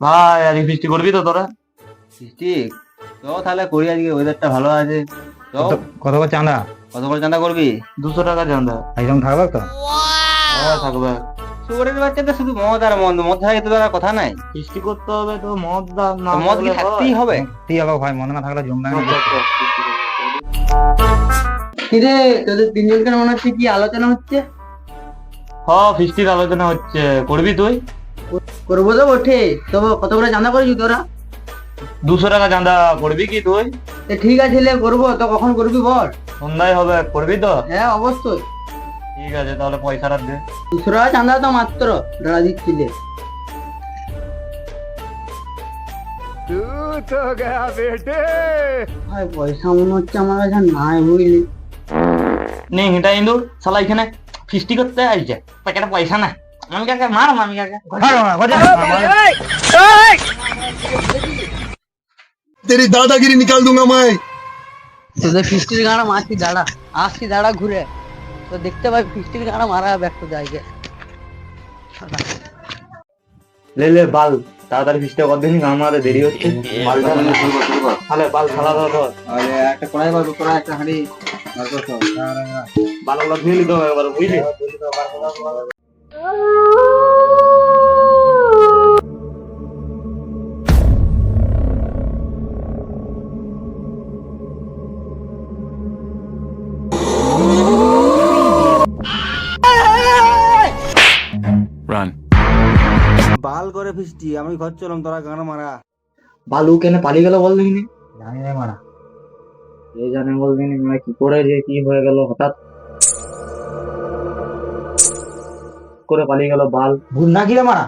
ভাই আজকে ফিস্টি করবি তো তোরা? ফিস্টি তো তাহলে করি আজকে ওয়েদারটা ভালো আছে। তো? কত- কত করে চাঁদা? কত করে চাঁদা করবি? দুশো টাকা চাঁদা। একদম থাকবে তো? থাকবে। সুগারের বাচ্চাটা শুধু মদ আর মদ মদ ছাড়া তো আর কথা নাই। ফিস্টি করতে হবে তো মদ দা না মদ কি থাকতেই হবে? তুই আবার ভাই মনে না থাকলে জমবে না। চল, ফিস্টি করব। কিরে তোদের তিনজনকে মনে হচ্ছে কি আলোচনা হচ্ছে? হ্যাঁ ফিস্টির আলোচনা হচ্ছে। করবি তুই? করব তো বটে। তবে কত করে চাঁদা করেছি তোরা? দুশো টাকা চাঁদা করবি কি তুই? ঠিক আছে লে করব। তো কখন করবি বল? সন্ধ্যায় হবে করবি তো? হ্যাঁ অবশ্যই। ঠিক আছে তাহলে পয়সাটা দে। দুশো টাকা চাঁদা তো মাত্র। দাঁড়া দিচ্ছিলে ভাই পয়সা মনে হচ্ছে আমার কাছে নাই বুঝলি। নে হেঁটা ইন্দুর। শালা এখানে ফিস্টি করতে আসছে। প্যাকেটে পয়সা না মামি তেরি দাদাগিরি নিকাল দুঙ্গা মাই তোদের ফিস্টির গাড়া মারছি দাঁড়া আসছি দাঁড়া ঘুরে তো দেখতে পাই ফিস্টির গাড়া মারা ব্যস্ত যাইকে লে লে বাল তাড়াতাড়ি ফিস্টে কতদিন গান মারা দেরি হচ্ছে মালটা তাহলে বাল ফালা দাও তো আরে একটা কড়াই বাল কড়াই একটা হাঁড়ি বালগুলো ধুয়ে নিতে হবে এবার বুঝলি বাল করে ফিস্টি আমি ঘর চলাম তোরা গান মারা। বালু কেন পালিয়ে গেল বল দেখিনি? জানি রে মারা। কে জানে বল দেখিনি মানে কি করে যে কি হয়ে গেল হঠাৎ। করে পালিয়ে গেল বাল? ভুল না কি রে মারা?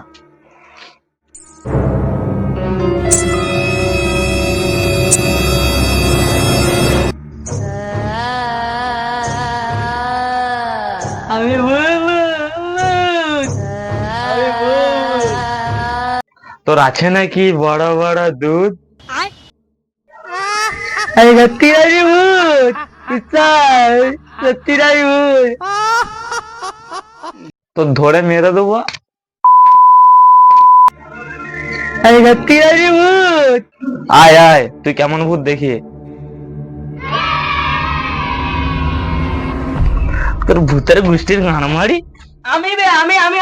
তোর আছে নাকি বড় বড় দুধ? আরে সত্যি ভূত? সত্যি ভূত? তোর ধরে মেরে দেবো। আরে সত্যি ভূত? আয় আয় তুই কেমন ভূত দেখি? তোর ভূতের গোষ্ঠীর গান মারি? আমি বে আমি আমি।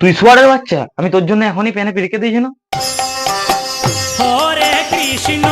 তুই সোয়ারের বাচ্চা আমি তোর জন্য এখনই প্যানে পিরিকে দিয়েছি না? হরে কৃষ্ণ।